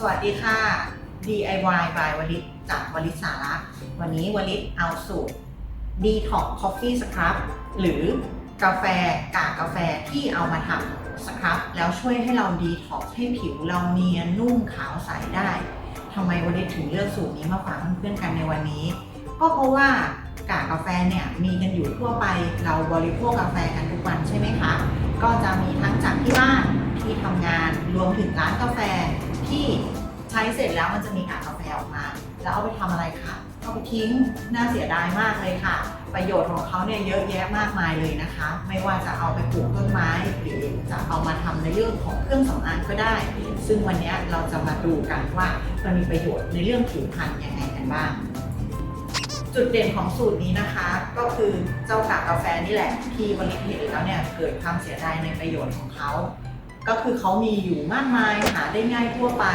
สวัสดีค่ะ DIY by วลิตจากวลิตสาระวันนี้วลิตเอาสูตร Detox Coffee Scrub หรือกาแฟกากกาแฟที่เอามาทำสครับ แล้วช่วยให้เราดีท็อกให้ผิวเราเนียนนุ่มขาวใสได้ทำไมวลิตถึงเลือกสูตรนี้มาฝากเพื่อนๆกันในวันนี้ ก็เพราะว่ากากกาแฟเนี่ยมีกันอยู่ทั่วไปเราบริโภคกาแฟกันทุกวันใช่ไหมคะ ก็จะมีทั้งจากที่บ้านที่ทำงานรวมถึงร้านกาแฟ ที่ใช้เสร็จแล้วมันจะมีกากกาแฟออกมา แล้วเอาไปทำอะไรคะเอาไปทิ้งน่าเสียดายมากเลยค่ะ ประโยชน์ของเขาเนี่ยเยอะแยะมากมายเลยนะคะ ไม่ว่าจะเอาไปปลูกต้นไม้ หรือจะเอามาทำในเรื่องของเครื่องสำอางก็ได้ ซึ่งวันนี้เราจะมาดูกันว่ามันมีประโยชน์ในเรื่องผิวพรรณยังไงกันบ้าง จุดเด่นของสูตรนี้นะคะ ก็คือเจ้ากากกาแฟนี่แหละที่บริเห็นแล้วเนี่ยเกิดความเสียดายในประโยชน์ของเขา ก็คือเขามีอยู่มากมายหาได้ง่ายทั่วไป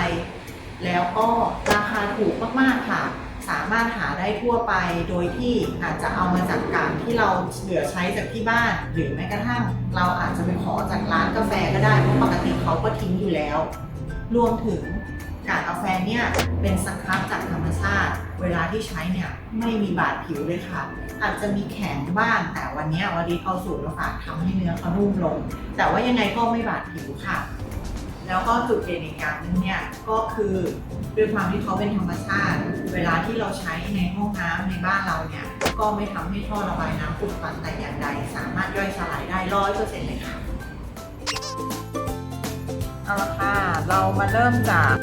แล้วก็ราคาถูกมากๆค่ะ สามารถหาได้ทั่วไป โดยที่อาจจะเอามาจากกางที่เราเหลือใช้จากที่บ้าน หรือแม้กระทั่ง เราอาจจะไปขอจากร้านกาแฟก็ได้เพราะปกติเขาก็ทิ้งอยู่แล้ว รวมถึง กากกาแฟเนี่ยเป็นสครับจากธรรมชาติ เวลาที่ใช้เนี่ยไม่มีบาดผิวเลยค่ะ อาจจะมีแข็งบ้าง แต่วันนี้วันนี้เอาสูตรมาฝากทำให้เนื้อเขานุ่มลง แต่ว่ายังไงก็ไม่บาดผิวค่ะ แล้วก็จุดเด่นอีกอย่างหนึงเนี่ยก็คือด้วยความที่เขาเป็นธรรมชาติ เวลาที่เราใช้ในห้องน้ำในบ้านเราเนี่ยก็ไม่ทำให้ท่อระบายน้ำอุดตันแต่อย่างใด สามารถย่อยสลายได้ร้อยเปอร์เซ็นต์เลยค่ะเอาละค่ะ เรามาเริ่มจาก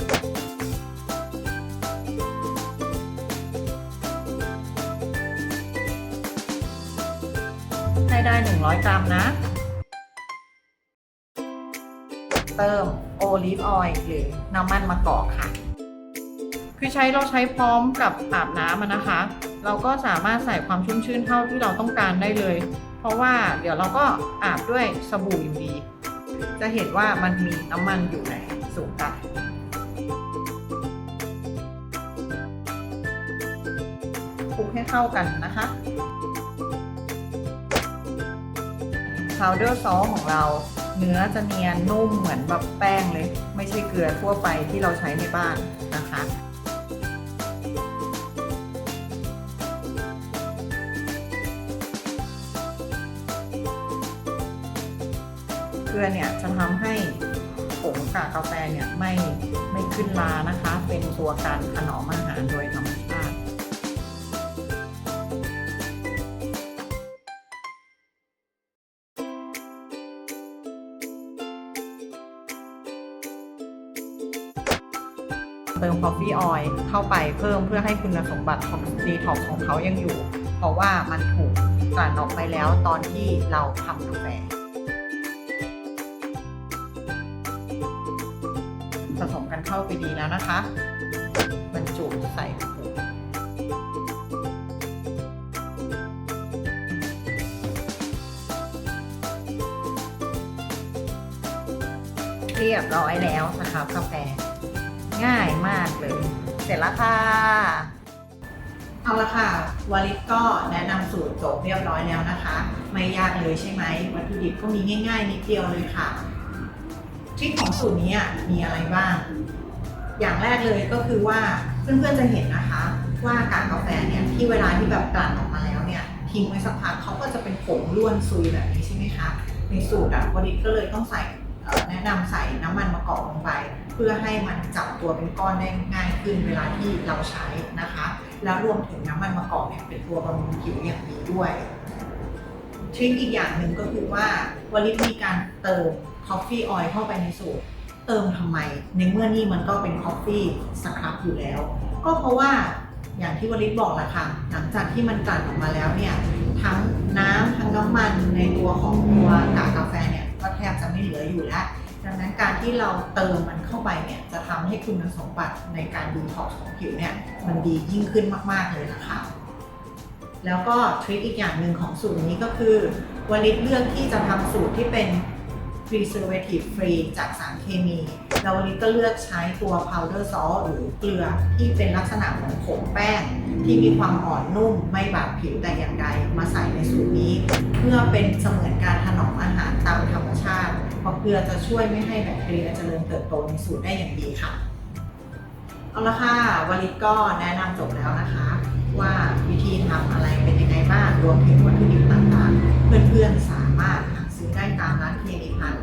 ให้ได้ 100 กรัมนะ เติมโอลิฟออยล์หรือน้ำมันมะกอกค่ะ คือใช้เราใช้พร้อมกับอาบน้ำนะคะ เราก็สามารถใส่ความชุ่มชื้นเท่าที่เราต้องการได้เลย เพราะว่าเดี๋ยวเราก็อาบด้วยสบู่อยู่ดี จะเห็นว่ามันมีน้ำมันอยู่ในสูงกันคลุกให้เข้ากันนะคะ พาวเดอร์ซอสของเรา เนื้อจะเนียนนุ่มเหมือนแบบแป้งเลย ไม่ใช่เกลือทั่วไปที่เราใช้ในบ้านนะคะเกลือเนี่ยจะทำให้ผงกากาแฟเนี่ยไม่ไม่ขึ้นลานะคะ เป็นตัวการถนอมอาหารโดยธรรม เติม Coffee Oil เข้าไปเพิ่มเพื่อให้คุณสมบัติของดีท็อกของเขายังอยู่ เพราะว่ามันถูกกลั่นออกไปแล้วตอนที่เราทำกาแฟผสมกันเข้าไปดีแล้วนะคะบรรจุใส่ขวดเรียบร้อยแล้วนะคะกาแฟ ง่ายมากเลย เสร็จแล้วค่ะ เอาละค่ะวาลิตก็แนะนำสูตรจบเรียบร้อยแล้วนะคะ ไม่ยากเลยใช่ไหมวัตถุดิบก็มีง่ายๆนิดเดียวเลยค่ะทริคของสูตรนี้มีอะไรบ้าง อย่างแรกเลยก็คือว่าเพื่อนๆจะเห็นนะคะ ว่ากากกาแฟเนี่ยที่เวลาที่แบบกลั่นออกมาแล้วเนี่ยทิ้งไว้สักพักเขาก็จะเป็นผงล้วนซุยแบบนี้ใช่ไหมคะในสูตรอะวดิตก็เลยต้องใส่ แนะนำใส่น้ำมันมะกอกลงไป เพื่อให้มันจับตัวเป็นก้อนได้ง่ายขึ้นเวลาที่เราใช้นะคะ แล้วรวมถึงน้ำมันมะกอกเนี่ยเป็นตัวบำรุงผิวอย่างดีด้วยทริคอีกอย่างหนึ่งก็คือว่าวลิตมีการเติม Coffee Oil เข้าไปในสูตร เติมทำไม ในเมื่อนี่มันก็เป็น Coffee สครับอยู่แล้ว ก็เพราะว่าอย่างที่วลิตบอกแหละค่ะ หลังจากที่มันกลั่นออกมาแล้วเนี่ย ทั้งน้ำทั้งน้ำมันในตัวของตัวกากกาแฟเนี่ย ไม่เหลืออยู่แล้วดังนั้นการที่เราเติมมันเข้าไปเนี่ยจะทำให้คุณสมบัติในการดีท็อกของผิวเนี่ยมันดียิ่งขึ้นมาก ๆ เลยนะคะ แล้วก็ทริคอีกอย่างหนึ่งของสูตรนี้ก็คือวลิตเลือกที่จะทำสูตรที่เป็น preservative free จากสารเคมีแล้ววลิตก็เลือกใช้ตัว powder salt หรือเกลือที่เป็นลักษณะเหมือนผงแป้ง ที่มีความอ่อนนุ่มไม่บาดผิวแต่อย่างใดมาใส่ในสูตรนี้ เพื่อเป็นเสมือนการถนอมอาหารตามธรรมชาติ เพราะเกลือจะช่วยไม่ให้แบคทีเรียเจริญเติบโตในสูตรได้อย่างดีค่ะเอาละค่ะวลิตก็แนะนำจบแล้วนะคะ ว่าวิธีทำอะไรเป็นยังไงบ้างรวมถึงวัตถุดิบต่างๆ เพื่อนๆสามารถหาซื้อได้ตามร้านเคมีพัน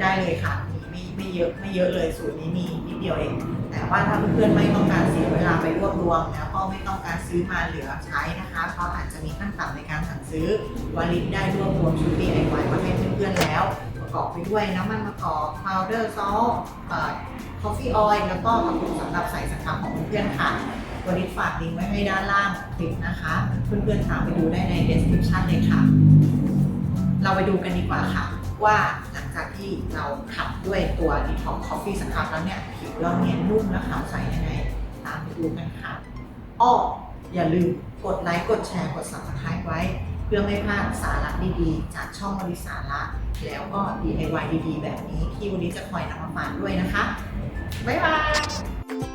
ได้เลยค่ะมีไม่ไม่เยอะไม่เยอะเลยสูตรนี้มีนิดเดียวเอง แต่ว่าถ้าเพื่อนๆไม่ต้องการเสียเวลาไปรวบรวม แล้วก็ไม่ต้องการซื้อมาเหลือใช้นะคะก็อาจจะมีขั้นต่ำในการสั่งซื้อวลิตได้รวบรวมชุด DIY มาให้เพื่อนๆแล้ว ประกอบไปด้วยน้ำมันมะกอกพาวเดอร์ซอลคอฟฟี่ออยล์แล้วก็กระปุกสำหรับใส่สครับของเพื่อนๆค่ะวันนี้ฝากลิงก์ไว้ให้ด้านล่างคลิปนะคะ เพื่อนๆสามารถไปดูได้ใน description เลยค่ะ เราไปดูกันดีกว่าค่ะ ว่าหลังจากที่เราขัดด้วยตัว Detox Coffee Scrub แล้วเนี่ย ผิวเราเนียนนุ่มและขาวใสยังไง ตามไปดูกันค่ะอ้ออย่าลืมกดไลค์กดแชร์กด subscribe ไว้ พื่อไม่พลาดสาระดีๆ จากช่องบริสาระ แล้วก็ DIY ดีๆ แบบนี้ที่วันนี้จะคอยนำมาฝากด้วยนะคะ บ๊ายบาย